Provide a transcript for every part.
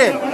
it.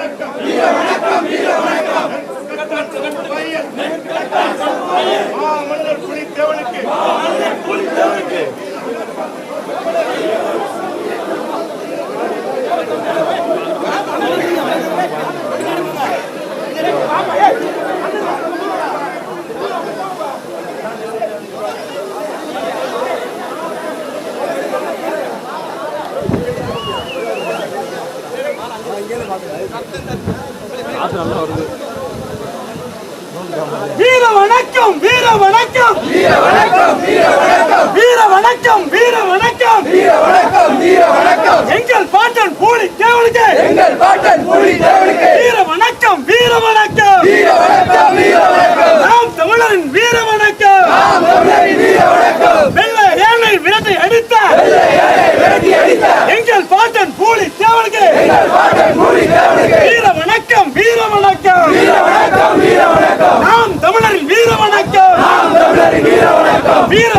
வீர வணக்கம் வீர வணக்கம் வீர வணக்கம் வீர வணக்கம் வீர வணக்கம் வீர வணக்கம் வீர வணக்கம் வீர வணக்கம் எங்கள் பாட்டன் பூலி தேவனுக்கு. எங்கள் பாட்டன் பூலி தேவனுக்கு. வீர வணக்கம் வீர வணக்கம் வீர வணக்கம் வீர வணக்கம் நாம் தமிழரின் வீர வணக்கம் நாம் தமிழரின் வீர வணக்கம் வெள்ளை ஏழை விரட்டை அடித்த வெள்ளை ஏழை விரட்டி அடித்த எங்கள் பாட்டன் பூலி தேவனுக்கு எங்கள் பாட்டன் பூலி தேவனுக்கு வீர வணக்கம் வீர வணக்கம் வீர வணக்கம் வீர வணக்கம் நாம் தமிழரின் வீர வணக்கம் நாம் தமிழரின் வீர வணக்கம் வீர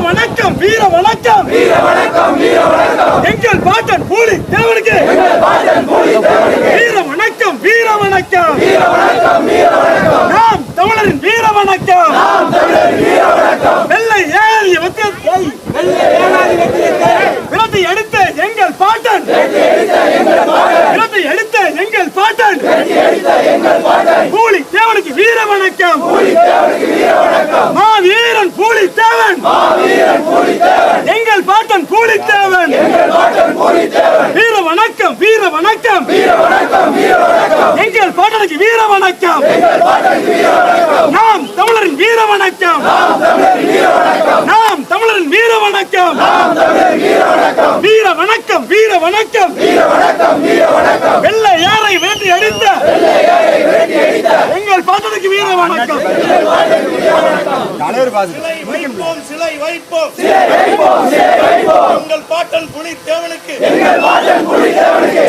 வணக்கம் வீர வணக்கம். வீர வணக்கம் வீர வணக்கம். எங்கள் பாட்டன் பூலி தேவனுக்கு. எங்கள் பாட்டன் பூலி தேவனுக்கு வீர வணக்கம் வீர வணக்கம் வீர வணக்கம் வீர வணக்கம் நாம் தமிழரின் வீர வணக்கம் நாம் தமிழரின் வீர வணக்கம் வெள்ளை ஏனாதிபத்தியத்தை வெள்ளை ஏனாதிபத்தியத்தை விரட்டி எடுத்த எங்கள் பாட்டன் விரட்டி எடுத்த எங்கள் பாட்டன் பூலி தேவனுக்கு வீர வணக்கம் மா வீரன் பூலி தேவன் எங்கள் தேவன் வீர வணக்கம் வீர வணக்கம். எங்கள் பாட்டனுக்கு வீர வணக்கம். நாம் தமிழரின் வீர வணக்கம். நாம் தமிழரின் வீர வணக்கம். வீர வணக்கம் வீர வணக்கம். வெள்ளை யாரை வேண்டி அடித்த எங்கள் பாட்டனுக்கு வீர வணக்கம். தலைவர் வைப்போம் சிலை வைப்போம். எங்கள் பாட்டன் புலி தேவனுக்கு. எங்கள் பாட்டன் புலி தேவனுக்கு.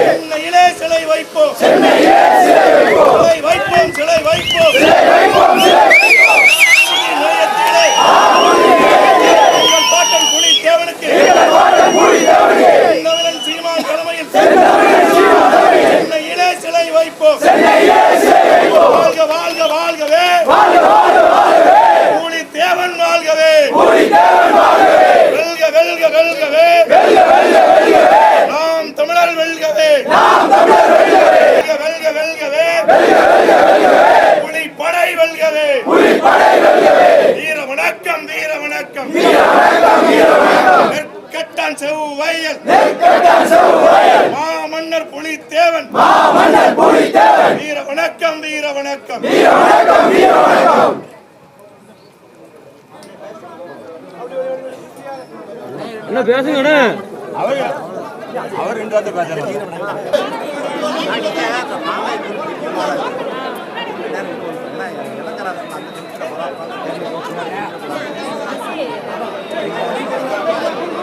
செவ்வாயல் மாமன்னர் புலித்தேவன். மாமன்னர் புலித்தேவன். வீர வணக்கம் வீர வணக்கம் வீர வணக்கம் வீர வணக்கம் என்ன பேசுங்க அவர் அவர் ரெண்டு வார்த்தை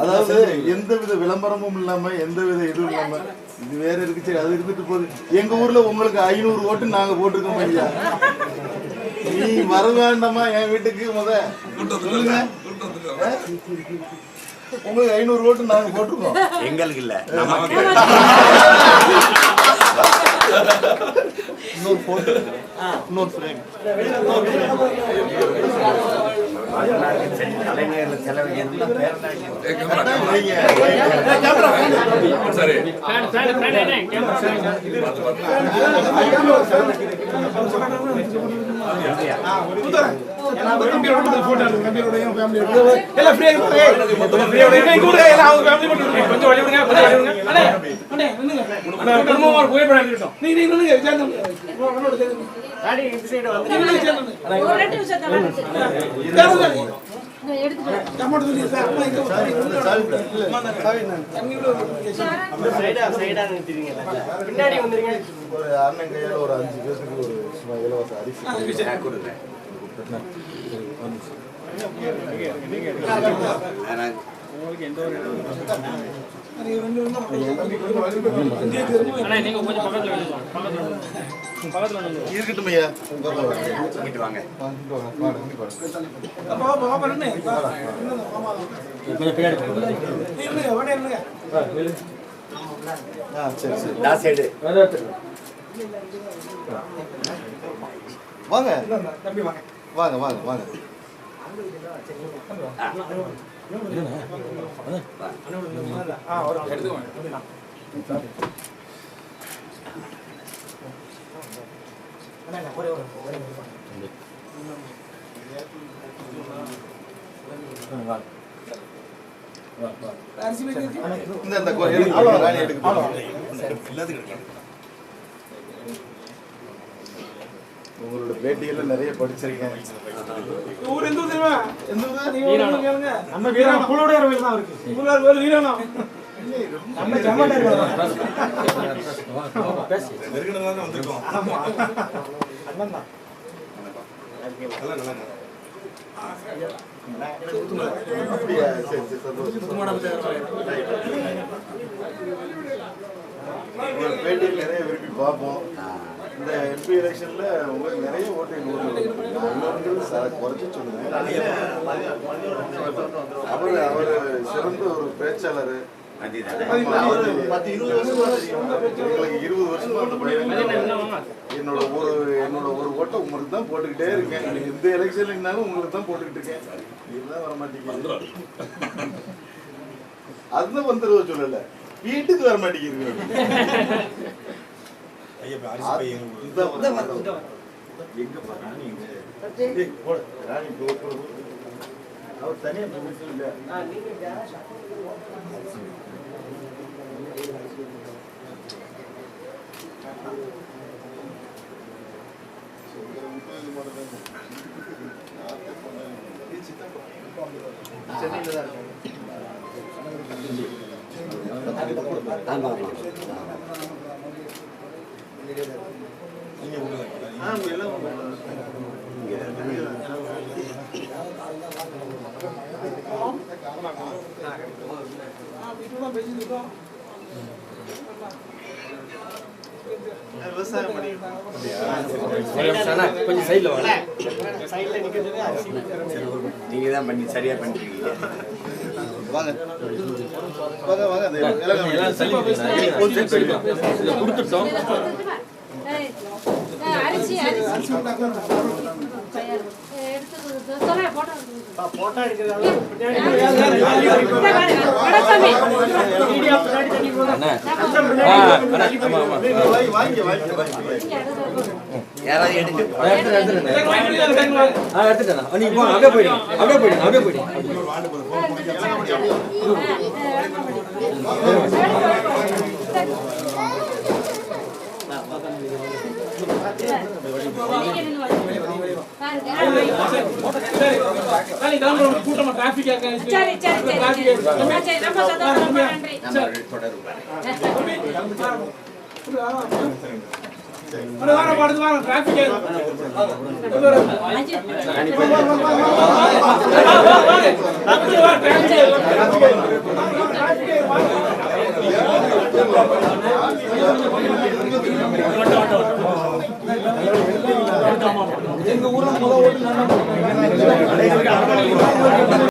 அதாவது எந்த வித விளம்பரமும் இல்லாம எந்த வித இதுவும் இல்லாம இது வேற இருக்கு சரி அது இருந்துட்டு போகுது. எங்க ஊர்ல உங்களுக்கு ஐநூறு ஓட்டு நாங்க போட்டிருக்கோம் ஐயா. நீ வர வேண்டாமா என் வீட்டுக்கு முத? சொல்லுங்க? உங்களுக்கு ஐநூறு ஓட்டு நாங்க போட்டிருக்கோம். எங்களுக்கு இல்ல நமக்கு. இன்னொரு போட்டோ இன்னொரு ஃப்ரேம் கலைஞர்கள் செலவு பின்னாடி வந்துருங்க ஒரு அண்ணன் கையால ஒரு அஞ்சு பேருக்கு ஒரு இலவச அரிசி கொடுக்குறேன் இருக்கட்டும் ஐயா இங்கிட்டு வாங்க சரி சரி. நான் சைடு. வாங்க. வாங்க. வாங்க வாங்க இந்த இந்த கோ- எடுக்கு, ராணி எடுக்கு. உங்களோட பேட்டியெல்லாம் நிறைய படிச்சிருக்கேன் ஊர் எந்த ஊர் தெரியுமா? எந்த ஊரு? நீங்க கேளுங்க. நம்ம வீரம் புலோடைய கோயில் தான் இருக்கு. நம்ம ஜமாட்டா அப்படியா? சரி, சரி, சந்தோஷம். பேட்டியில் நிறைய விரும்பி பார்ப்போம் இந்த எம்பி எலெக்ஷன்ல உங்களுக்கு நிறைய ஓட்டு. இன்னொருங்கிறது குறைச்சு சொல்லுங்க. அவர் அவர் சிறந்த ஒரு பேச்சாளர். இருபது வருஷமா என்னோட ஒரு என்னோட ஒரு ஓட்டை உங்களுக்கு தான் போட்டுக்கிட்டே இருக்கேன். எந்த எலெக்ஷன்ல இருந்தாலும் உங்களுக்கு தான் போட்டுக்கிட்டு இருக்கேன். இதுதான் வர மாட்டேங்குது அதுதான் வந்துருவ சொல்லல. வீட்டுக்கு வர மாட்டேங்குது அவர் தனியா இல்ல. சென்னையில தான் இருக்கேன் ஆமா ஆமா கொஞ்சம் சைடுல வாங்க நீங்க தான் பண்ணி சரியா பண்ணிருக்கீங்க. வாங்க. வாங்க வாங்க அந்த இலக்கம் அரிசி அரிசி எடுத்து சொல்ல போட்டோ போட்டோ எடுக்கிறது வடசாமி வாங்கி வாங்கி வாங்கி யாராவது எடுங்க நீங்க போங்க அப்படியே போயிடுங்க அப்படியே போயிடுங்க அப்படியே போயிடுங்க கூட்டமா டிராபிக் சரி சரி எங்க ஊர்ல முதல் ஓட்டு